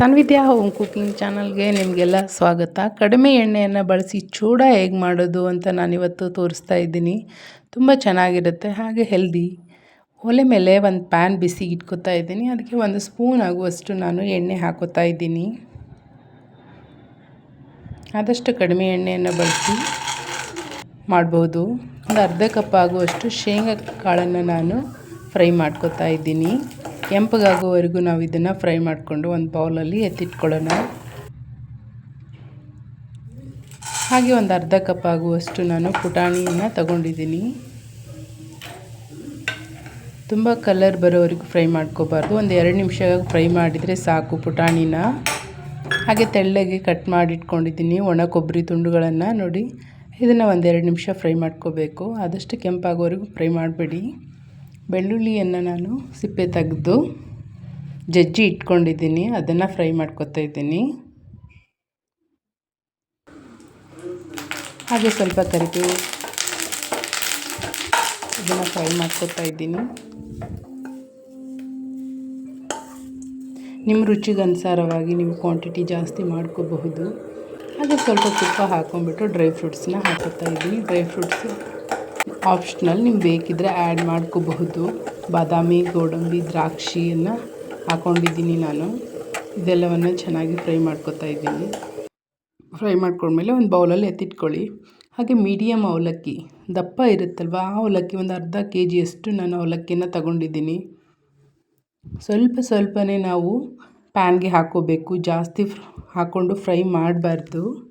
ಸನ್ವಿದ್ಯಾ home cooking ಚಾನಲ್ಗೆ ನಿಮಗೆಲ್ಲ ಸ್ವಾಗತ. ಕಡಿಮೆ ಎಣ್ಣೆಯನ್ನು ಬಳಸಿ ಚೂಡ ಹೇಗೆ ಮಾಡೋದು ಅಂತ ನಾನಿವತ್ತು ತೋರಿಸ್ತಾ ಇದ್ದೀನಿ. ತುಂಬ ಚೆನ್ನಾಗಿರುತ್ತೆ, ಹಾಗೆ ಹೆಲ್ದಿ ಒಲೆ ಮೇಲೆ ಒಂದು ಪ್ಯಾನ್ ಬಿಸಿ ಇಟ್ಕೋತಾ ಇದ್ದೀನಿ. ಅದಕ್ಕೆ ಒಂದು ಸ್ಪೂನ್ ಆಗುವಷ್ಟು ನಾನು ಎಣ್ಣೆ ಹಾಕೋತಾ ಇದ್ದೀನಿ. ಆದಷ್ಟು ಕಡಿಮೆ ಎಣ್ಣೆಯನ್ನು ಬಳಸಿ ಮಾಡ್ಬೋದು. ಒಂದು ಅರ್ಧ ಕಪ್ ಆಗುವಷ್ಟು ಶೇಂಗಾ ಕಾಳನ್ನು ನಾನು ಫ್ರೈ ಮಾಡ್ಕೋತಾ ಇದ್ದೀನಿ. ಕೆಂಪಗಾಗೋವರೆಗೂ ನಾವು ಇದನ್ನು ಫ್ರೈ ಮಾಡಿಕೊಂಡು ಒಂದು ಬೌಲಲ್ಲಿ ಎತ್ತಿಟ್ಕೊಳ್ಳೋಣ. ಹಾಗೆ ಒಂದು ಅರ್ಧ ಕಪ್ ಆಗುವಷ್ಟು ನಾನು ಪುಟಾಣಿಯನ್ನು ತಗೊಂಡಿದ್ದೀನಿ. ತುಂಬ ಕಲರ್ ಬರೋವರೆಗೂ ಫ್ರೈ ಮಾಡ್ಕೋಬಾರ್ದು. ಒಂದು ಎರಡು ನಿಮಿಷ ಫ್ರೈ ಮಾಡಿದರೆ ಸಾಕು ಪುಟಾಣಿನ. ಹಾಗೆ ತೆಳ್ಳಗೆ ಕಟ್ ಮಾಡಿಟ್ಕೊಂಡಿದ್ದೀನಿ ಒಣ ಕೊಬ್ಬರಿ ತುಂಡುಗಳನ್ನು ನೋಡಿ. ಇದನ್ನು ಒಂದೆರಡು ನಿಮಿಷ ಫ್ರೈ ಮಾಡ್ಕೋಬೇಕು. ಆದಷ್ಟು ಕೆಂಪಾಗೋವರೆಗೂ ಫ್ರೈ ಮಾಡಬೇಡಿ. ಬೆಳ್ಳುಳ್ಳಿಯನ್ನು ನಾನು ಸಿಪ್ಪೆ ತೆಗೆದು ಜಜ್ಜಿ ಇಟ್ಕೊಂಡಿದ್ದೀನಿ. ಅದನ್ನು ಫ್ರೈ ಮಾಡ್ಕೊತಾ ಇದ್ದೀನಿ. ಹಾಗೆ ಸ್ವಲ್ಪ ಕರಿಬೇವು ಇದನ್ನು ಫ್ರೈ ಮಾಡ್ಕೊತಾ ಇದ್ದೀನಿ. ನಿಮ್ಮ ರುಚಿಗೆ ಅನುಸಾರವಾಗಿ ನೀವು ಕ್ವಾಂಟಿಟಿ ಜಾಸ್ತಿ ಮಾಡ್ಕೋಬಹುದು. ಹಾಗೆ ಸ್ವಲ್ಪ ತುಪ್ಪ ಹಾಕ್ಕೊಂಬಿಟ್ಟು ಡ್ರೈ ಫ್ರೂಟ್ಸ್ನ ಹಾಕೋತಾ ಇದ್ದೀನಿ. ಡ್ರೈ ಫ್ರೂಟ್ಸು ಆಪ್ಷನಲ್ ನಿಮ್ಗೆ ಬೇಕಿದ್ದರೆ ಆ್ಯಡ್ ಮಾಡ್ಕೋಬಹುದು. ಬಾದಾಮಿ, ಗೋಡಂಬಿ, ದ್ರಾಕ್ಷಿಯನ್ನು ಹಾಕ್ಕೊಂಡಿದ್ದೀನಿ ನಾನು. ಇದೆಲ್ಲವನ್ನು ಚೆನ್ನಾಗಿ ಫ್ರೈ ಮಾಡ್ಕೊತಾ ಇದ್ದೀನಿ. ಫ್ರೈ ಮಾಡ್ಕೊಂಡ್ಮೇಲೆ ಒಂದು ಬೌಲಲ್ಲಿ ಎತ್ತಿಟ್ಕೊಳ್ಳಿ. ಹಾಗೆ ಮೀಡಿಯಮ್ ಅವಲಕ್ಕಿ, ದಪ್ಪ ಇರುತ್ತಲ್ವ, ಆ ಅವಲಕ್ಕಿ ಒಂದು ಅರ್ಧ ಕೆ ಜಿಯಷ್ಟು ನಾನು ಅವಲಕ್ಕಿನ ತಗೊಂಡಿದ್ದೀನಿ. ಸ್ವಲ್ಪ ಸ್ವಲ್ಪನೇ ನಾವು ಪ್ಯಾನ್ಗೆ ಹಾಕ್ಕೋಬೇಕು. ಜಾಸ್ತಿ ಹಾಕ್ಕೊಂಡು ಫ್ರೈ ಮಾಡಬಾರ್ದು.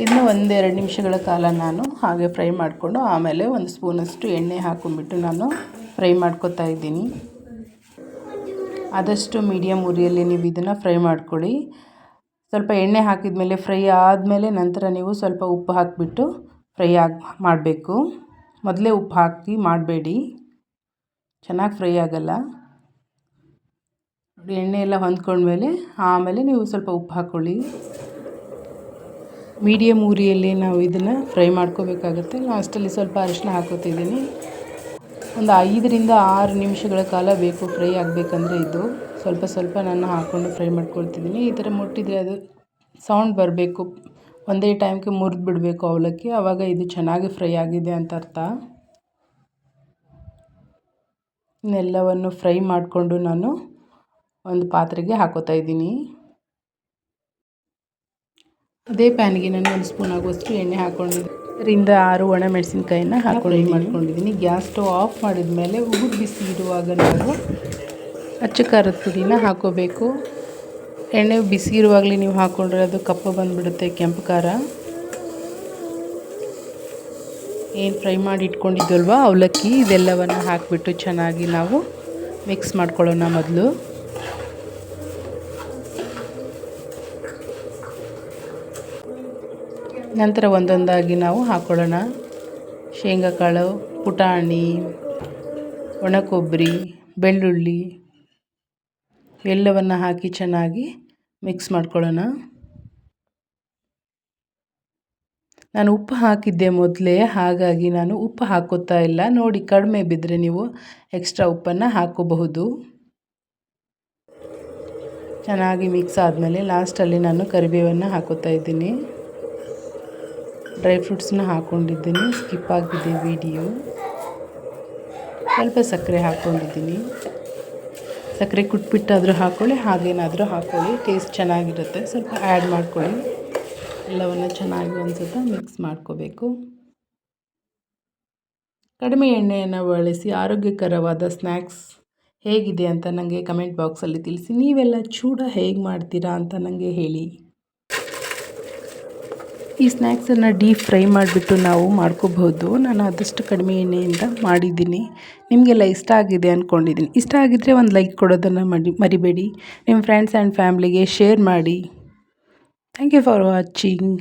ಇನ್ನು ಒಂದೆರಡು ನಿಮಿಷಗಳ ಕಾಲ ನಾನು ಹಾಗೆ ಫ್ರೈ ಮಾಡಿಕೊಂಡು ಆಮೇಲೆ ಒಂದು ಸ್ಪೂನಷ್ಟು ಎಣ್ಣೆ ಹಾಕೊಂಡ್ಬಿಟ್ಟು ನಾನು ಫ್ರೈ ಮಾಡ್ಕೊತಾ ಇದ್ದೀನಿ. ಆದಷ್ಟು ಮೀಡಿಯಮ್ ಉರಿಯಲ್ಲಿ ನೀವು ಇದನ್ನು ಫ್ರೈ ಮಾಡ್ಕೊಳ್ಳಿ. ಸ್ವಲ್ಪ ಎಣ್ಣೆ ಹಾಕಿದ ಮೇಲೆ ಫ್ರೈ ಆದಮೇಲೆ ನಂತರ ನೀವು ಸ್ವಲ್ಪ ಉಪ್ಪು ಹಾಕಿಬಿಟ್ಟು ಫ್ರೈ ಆಗಿ ಮಾಡಬೇಕು. ಮೊದಲೇ ಉಪ್ಪು ಹಾಕಿ ಮಾಡಬೇಡಿ. ಚೆನ್ನಾಗಿ ಫ್ರೈ ಆಗಲ್ಲ. ಎಣ್ಣೆ ಎಲ್ಲ ಹೊಂದ್ಕೊಂಡ್ಮೇಲೆ ಆಮೇಲೆ ನೀವು ಸ್ವಲ್ಪ ಉಪ್ಪು ಹಾಕ್ಕೊಳ್ಳಿ ಮೀಡಿಯಮ್ ಉರಿಯಲ್ಲಿ ನಾವು ಇದನ್ನು ಫ್ರೈ ಮಾಡ್ಕೋಬೇಕಾಗುತ್ತೆ. ಲಾಸ್ಟಲ್ಲಿ ಸ್ವಲ್ಪ ಅರಿಶಿನ ಹಾಕೋತಿದ್ದೀನಿ. ಒಂದು ಐದರಿಂದ ಆರು ನಿಮಿಷಗಳ ಕಾಲ ಬೇಕು ಫ್ರೈ ಆಗಬೇಕಂದ್ರೆ ಇದು. ಸ್ವಲ್ಪ ಸ್ವಲ್ಪ ನಾನು ಹಾಕ್ಕೊಂಡು ಫ್ರೈ ಮಾಡ್ಕೊಳ್ತಿದ್ದೀನಿ. ಈ ಥರ ಮುಟ್ಟಿದರೆ ಅದು ಸೌಂಡ್ ಬರಬೇಕು. ಒಂದೇ ಟೈಮ್ಗೆ ಮುರಿದು ಬಿಡಬೇಕು ಅವಲಕ್ಕಿ. ಆವಾಗ ಇದು ಚೆನ್ನಾಗಿ ಫ್ರೈ ಆಗಿದೆ ಅಂತ ಅರ್ಥ. ಇನ್ನೆಲ್ಲವನ್ನು ಫ್ರೈ ಮಾಡಿಕೊಂಡು ನಾನು ಒಂದು ಪಾತ್ರೆಗೆ ಹಾಕೋತಾ ಇದ್ದೀನಿ. ಅದೇ ಪ್ಯಾನ್ಗೆ ನಾನು ಒಂದು ಸ್ಪೂನ್ ಆಗುವಷ್ಟು ಎಣ್ಣೆ ಹಾಕೊಂಡಿದ್ದೆ. ಅದರಿಂದ ಆರು ಒಣ ಮೆಣಸಿನ್ಕಾಯಿನ ಹಾಕೊಂಡು ಮಾಡ್ಕೊಂಡಿದ್ದೀನಿ. ಗ್ಯಾಸ್ ಸ್ಟವ್ ಆಫ್ ಮಾಡಿದ ಮೇಲೆ ಉಗುರು ಬಿಸಿ ಇರುವಾಗ ನಾವು ಅಚ್ಚು ಖಾರದ ಪುಡಿನ ಹಾಕೋಬೇಕು. ಎಣ್ಣೆ ಬಿಸಿ ಇರುವಾಗಲೇ ನೀವು ಹಾಕ್ಕೊಂಡ್ರೆ ಅದು ಕಪ್ಪು ಬಂದುಬಿಡುತ್ತೆ ಕೆಂಪು ಖಾರ. ಏನು ಫ್ರೈ ಮಾಡಿ ಇಟ್ಕೊಂಡಿದ್ದಲ್ವ ಅವಲಕ್ಕಿ ಇದೆಲ್ಲವನ್ನು ಹಾಕಿಬಿಟ್ಟು ಚೆನ್ನಾಗಿ ನಾವು ಮಿಕ್ಸ್ ಮಾಡ್ಕೊಳ್ಳೋಣ ಮೊದಲು. ನಂತರ ಒಂದೊಂದಾಗಿ ನಾವು ಹಾಕ್ಕೊಳ್ಳೋಣ ಶೇಂಗಾಕಾಳು ಪುಟಾಣಿ ಒಣ ಕೊಬ್ಬರಿ ಬೆಳ್ಳುಳ್ಳಿ, ಎಲ್ಲವನ್ನು ಹಾಕಿ ಚೆನ್ನಾಗಿ ಮಿಕ್ಸ್ ಮಾಡ್ಕೊಳ್ಳೋಣ. ನಾನು ಉಪ್ಪು ಹಾಕಿದ್ದೆ ಮೊದಲೇ, ಹಾಗಾಗಿ ನಾನು ಉಪ್ಪು ಹಾಕೋತಾ ಇಲ್ಲ. ನೋಡಿ, ಕಡಿಮೆ ಬಿದ್ದರೆ ನೀವು ಎಕ್ಸ್ಟ್ರಾ ಉಪ್ಪನ್ನು ಹಾಕೋಬಹುದು. ಚೆನ್ನಾಗಿ ಮಿಕ್ಸ್ ಆದಮೇಲೆ ಲಾಸ್ಟಲ್ಲಿ ನಾನು ಕರಿಬೇವನ್ನು ಹಾಕೋತಾ ಇದ್ದೀನಿ. ಡ್ರೈ ಫ್ರೂಟ್ಸ್ನ ಹಾಕ್ಕೊಂಡಿದ್ದೀನಿ ಸ್ಕಿಪ್ ಆಗಿದೆ ವಿಡಿಯೋ. ಸ್ವಲ್ಪ ಸಕ್ಕರೆ ಹಾಕ್ಕೊಂಡಿದ್ದೀನಿ ಸಕ್ಕರೆ ಕುಟ್ಬಿಟ್ಟಾದರೂ ಹಾಕ್ಕೊಳ್ಳಿ ಹಾಗೇನಾದರೂ ಹಾಕ್ಕೊಳ್ಳಿ ಟೇಸ್ಟ್ ಚೆನ್ನಾಗಿರುತ್ತೆ. ಸ್ವಲ್ಪ ಆ್ಯಡ್ ಮಾಡ್ಕೊಳ್ಳಿ. ಎಲ್ಲವನ್ನು ಚೆನ್ನಾಗಿ ಒಂದು ಮಿಕ್ಸ್ ಮಾಡ್ಕೋಬೇಕು. ಕಡಿಮೆ ಎಣ್ಣೆಯನ್ನು ಬಳಸಿ ಆರೋಗ್ಯಕರವಾದ ಸ್ನ್ಯಾಕ್ಸ್ ಹೇಗಿದೆ ಅಂತ ನನಗೆ ಕಮೆಂಟ್ ಬಾಕ್ಸಲ್ಲಿ ತಿಳಿಸಿ. ನೀವೆಲ್ಲ ಚೂಡ ಹೇಗೆ ಮಾಡ್ತೀರಾ ಅಂತ ನನಗೆ ಹೇಳಿ. ಈ ಸ್ನ್ಯಾಕ್ಸನ್ನು ಡೀಪ್ ಫ್ರೈ ಮಾಡಿಬಿಟ್ಟು ನಾವು ಮಾಡ್ಕೋಬಹುದು. ನಾನು ಆದಷ್ಟು ಕಡಿಮೆ ಎಣ್ಣೆಯಿಂದ ಮಾಡಿದ್ದೀನಿ. ನಿಮಗೆಲ್ಲ ಇಷ್ಟ ಆಗಿದೆ ಅಂದ್ಕೊಂಡಿದ್ದೀನಿ ಇಷ್ಟ ಆಗಿದ್ದರೆ ಒಂದು ಲೈಕ್ ಕೊಡೋದನ್ನು ಮಡಿ, ಮರಿಬೇಡಿ. ನಿಮ್ಮ ಫ್ರೆಂಡ್ಸ್ ಆ್ಯಂಡ್ ಫ್ಯಾಮ್ಲಿಗೆ ಶೇರ್ ಮಾಡಿ. Thank you for watching